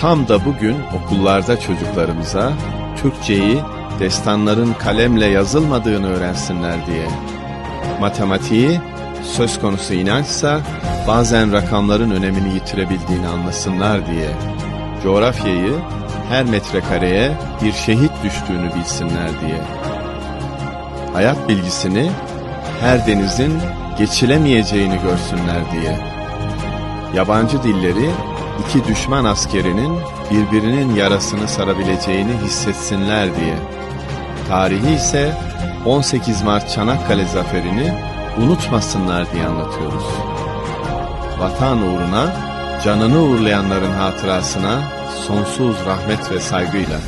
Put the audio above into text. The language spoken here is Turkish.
Tam da bugün okullarda çocuklarımıza Türkçeyi destanların kalemle yazılmadığını öğrensinler diye. Matematiği söz konusu inançsa bazen rakamların önemini yitirebildiğini anlasınlar diye. Coğrafyayı her metrekareye bir şehit düştüğünü bilsinler diye. Hayat bilgisini her denizin geçilemeyeceğini görsünler diye. Yabancı dilleri iki düşman askerinin birbirinin yarasını sarabileceğini hissetsinler diye. Tarihi ise 18 Mart Çanakkale zaferini unutmasınlar diye anlatıyoruz. Vatan uğruna canını uğurlayanların hatırasına sonsuz rahmet ve saygıyla.